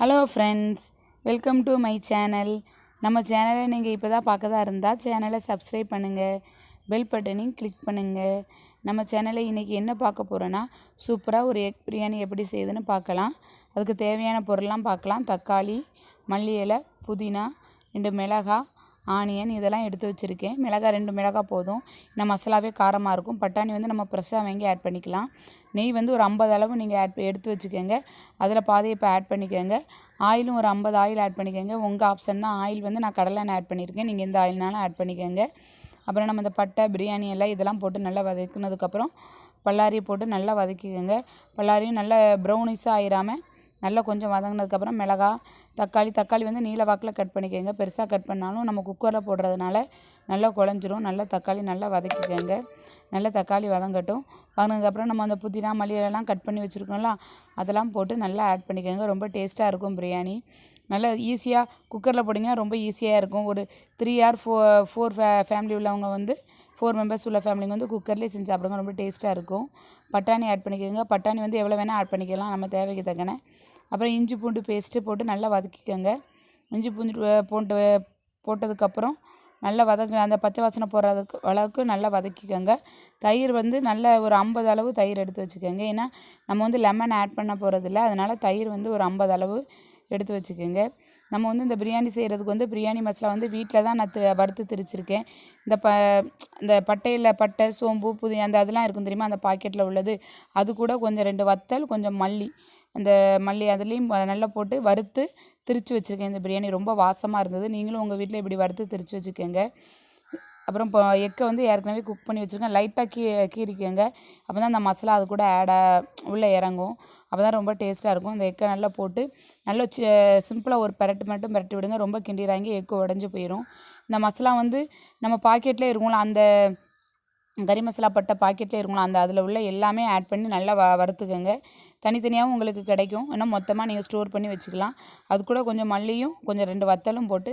Hello friends welcome to my channel நம்ம சேனலை நீங்கள் இப்போ தான் பார்க்கதா இருந்தால் சேனலை சப்ஸ்கிரைப் பண்ணுங்கள் பெல் பட்டனையும் கிளிக் பண்ணுங்கள் நம்ம சேனலை இன்றைக்கி என்ன பார்க்க போகிறோன்னா சூப்பராக ஒரு எக் பிரியாணி எப்படி செய்யுதுன்னு பார்க்கலாம். அதுக்கு தேவையான பொருள்லாம் பார்க்கலாம். தக்காளி மல்லி இலை புதினா ரெண்டு மிளகாய் ஆனியன் இதெல்லாம் எடுத்து வச்சுருக்கேன். மிளகாய் ரெண்டு மிளகாய் போதும். இந்த மசாலாவே காரமாக இருக்கும். பட்டாணி வந்து நம்ம ஃப்ரெஷ்ஷாக வாங்கி ஆட் பண்ணிக்கலாம். நெய் வந்து ஒரு ஐம்பது அளவு நீங்கள் ஆட் எடுத்து வச்சுக்கோங்க. அதில் பாதி இப்போ ஆட் பண்ணிக்கோங்க. ஆயிலும் ஒரு ஐம்பது ஆயில் ஆட் பண்ணிக்கோங்க. உங்கள் ஆப்ஷன் தான் ஆயில் வந்து நான் கடலை ஆட் பண்ணியிருக்கேன் நீங்கள் எந்த ஆயில்னாலும் ஆட் பண்ணிக்கோங்க. அப்புறம் நம்ம இந்த பட்டை பிரியாணி எல்லாம் இதெல்லாம் போட்டு நல்லா வதக்குனதுக்கப்புறம் பல்லாரியை போட்டு நல்லா வதக்கிக்கோங்க. பல்லாரியும் நல்லா ப்ரௌனிஸாக ஆயிராமல் நல்லா கொஞ்சம் வதங்கினதுக்கப்புறம் மிளகா தக்காளி தக்காளி வந்து நீல வாக்கில் கட் பண்ணிக்கோங்க. பெருசாக கட் பண்ணாலும் நம்ம குக்கரில் போடுறதுனால நல்லா குழஞ்சிரும். நல்லா தக்காளி நல்லா வதக்கிக்கோங்க. நல்லா தக்காளி வதங்கட்டும். வதங்கினதுக்கப்புறம் நம்ம அந்த புதினா மல்லியெல்லாம் கட் பண்ணி வச்சுருக்கோம்ல அதெல்லாம் போட்டு நல்லா ஆட் பண்ணிக்கோங்க. ரொம்ப டேஸ்ட்டாக இருக்கும் பிரியாணி. நல்லா ஈஸியாக குக்கரில் போட்டிங்கன்னா ரொம்ப ஈஸியாக இருக்கும். ஒரு த்ரீ ஆர் ஃபோ ஃபோர் ஃபே ஃபேமிலி உள்ளவங்க வந்து ஃபோர் மெம்பர்ஸ் உள்ள ஃபேமிலிங்க வந்து குக்கர்லேயே செஞ்சு சாப்பிடுங்க. ரொம்ப டேஸ்ட்டாக இருக்கும். பட்டாணி ஆட் பண்ணிக்கோங்க. பட்டாணி வந்து எவ்வளோ வேணால் ஆட் பண்ணிக்கலாம். நம்ம தேவைக்கு தக்கன. அப்புறம் இஞ்சி பூண்டு பேஸ்ட்டு போட்டு நல்லா வதக்கிக்கோங்க. இஞ்சி பூண்டு பூண்டு போட்டதுக்கப்புறம் நல்லா வதக்க அந்த பச்சை வாசனை போடுறதுக்கு அளவுக்கு நல்லா வதக்கிக்கோங்க. தயிர் வந்து நல்ல ஒரு ஐம்பது அளவு தயிர் எடுத்து வச்சுக்கோங்க. ஏன்னா நம்ம வந்து லெமன் ஆட் பண்ண போகிறதில்ல அதனால் தயிர் வந்து ஒரு ஐம்பது அளவு எடுத்து வச்சுக்கோங்க. நம்ம வந்து இந்த பிரியாணி செய்கிறதுக்கு வந்து பிரியாணி மசாலா வந்து வீட்டில் தான் நான் வறுத்து திரிச்சிருக்கேன். இந்த ப இந்த பட்டையில் பட்டை சோம்பு புதி அந்த அதெல்லாம் இருக்கும் தெரியுமா? அந்த பாக்கெட்டில் உள்ளது. அது கூட கொஞ்சம் ரெண்டு வத்தல் கொஞ்சம் மல்லி. அந்த மல்லி அதுலேயும் நல்லா போட்டு வறுத்து திரித்து வச்சுருக்கேன். இந்த பிரியாணி ரொம்ப வாசமாக இருந்தது. நீங்களும் உங்கள் வீட்டில் இப்படி வறுத்து திரித்து வச்சுக்கோங்க. அப்புறம் இப்போ எக்கை வந்து ஏற்கனவே குக் பண்ணி வச்சுருக்கேன். லைட்டாக கீ கீறிக்கோங்க. அப்போ தான் அந்த மசாலா அது கூட ஆடாக உள்ளே இறங்கும். அப்போ தான் ரொம்ப டேஸ்ட்டாக இருக்கும். இந்த எக்கை நல்லா போட்டு நல்லா சிம்பிளாக ஒரு பெரட்டு மட்டும் பெரட்டி விடுங்க. ரொம்ப கிண்டிடுறாங்க எக்கு உடஞ்சி போயிடும் இந்த மசாலா வந்து நம்ம பாக்கெட்லேயே இருக்கும்ல அந்த கறி மசாலா பட்டை பாக்கெட்லேயே இருக்கும்ல அந்த அதில் உள்ள எல்லாமே ஆட் பண்ணி நல்லா வ வறுத்துக்கோங்க. தனித்தனியாகவும் உங்களுக்கு கிடைக்கும். ஏன்னா மொத்தமாக நீங்கள் ஸ்டோர் பண்ணி வச்சுக்கலாம். அது கூட கொஞ்சம் மல்லியும் கொஞ்சம் ரெண்டு வத்தலும் போட்டு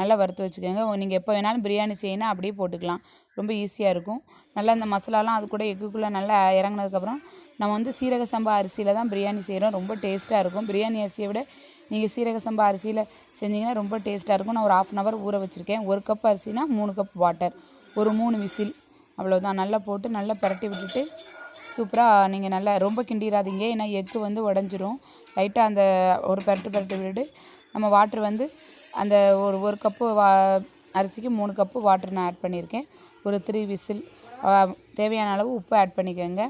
நல்லா வறுத்து வச்சுக்கோங்க. நீங்கள் எப்போ வேணாலும் பிரியாணி செய்யணும் அப்படியே போட்டுக்கலாம். ரொம்ப ஈஸியாக இருக்கும். நல்லா இந்த மசாலாலாம் அது கூட எக்குக்குள்ளே நல்லா இறங்கினதுக்கப்புறம் நம்ம வந்து சீரக சம்பா அரிசியில் தான் பிரியாணி செய்கிறோம் ரொம்ப டேஸ்ட்டாக இருக்கும். பிரியாணி அரிசியை விட நீங்கள் சீரக சம்பா அரிசியில் செஞ்சிங்கன்னா ரொம்ப டேஸ்ட்டாக இருக்கும். நான் ஒரு ஆஃப் அன் ஹவர் ஊற வச்சுருக்கேன். ஒரு கப் அரிசினா மூணு கப் வாட்டர் ஒரு மூணு விசில். அவ்வளோதான் நல்லா போட்டு நல்லா பரட்டி விட்டுட்டு சூப்பராக நீங்கள் நல்லா ரொம்ப கிண்டிடாதீங்க ஏன்னா எக்கு வந்து உடஞ்சிரும். லைட்டாக அந்த ஒரு பரட்டு பரட்டி விட்டுட்டு நம்ம வாட்ரு வந்து அந்த ஒரு ஒரு கப்பு வா அரிசிக்கு மூணு கப்பு வாட்டர் நான் ஆட் பண்ணியிருக்கேன். ஒரு த்ரீ விசில் தேவையான அளவு உப்பு ஆட் பண்ணிக்கோங்க.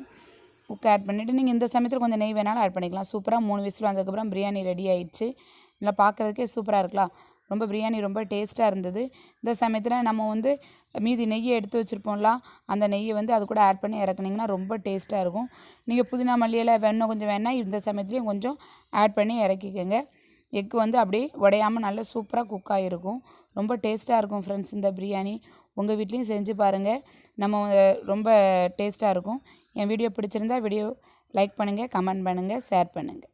உப்பு ஆட் பண்ணிவிட்டு நீங்கள் இந்த சமயத்தில் கொஞ்சம் நெய் வேணாலும் ஆட் பண்ணிக்கலாம். சூப்பராக மூணு விசில் வந்ததுக்கப்புறம் பிரியாணி ரெடி ஆயிடுச்சு. நல்லா பார்க்குறதுக்கே சூப்பராக இருக்கலாம். ரொம்ப பிரியாணி ரொம்ப டேஸ்ட்டாக இருந்தது. இந்த சமயத்தில் நம்ம வந்து மீதி நெய்யை எடுத்து வச்சுருப்போம்ல அந்த நெய்யை வந்து அது கூட ஆட் பண்ணி இறக்குனிங்கன்னா ரொம்ப டேஸ்ட்டாக இருக்கும். நீங்கள் புதினா மல்லியில் வேணும் கொஞ்சம் வேணால் இந்த சமயத்துலேயும் கொஞ்சம் ஆட் பண்ணி இறக்கிக்கோங்க. எக்கு வந்து அப்படியே உடையாமல் நல்லா சூப்பராக குக் ஆகிருக்கும் ரொம்ப டேஸ்ட்டாக இருக்கும் ஃப்ரெண்ட்ஸ் இந்த பிரியாணி. உங்கள் வீட்லேயும் செஞ்சு பாருங்கள் நம்ம ரொம்ப டேஸ்ட்டாக இருக்கும். என் வீடியோ பிடிச்சிருந்தா வீடியோ லைக் பண்ணுங்கள் கமெண்ட் பண்ணுங்கள் ஷேர் பண்ணுங்கள்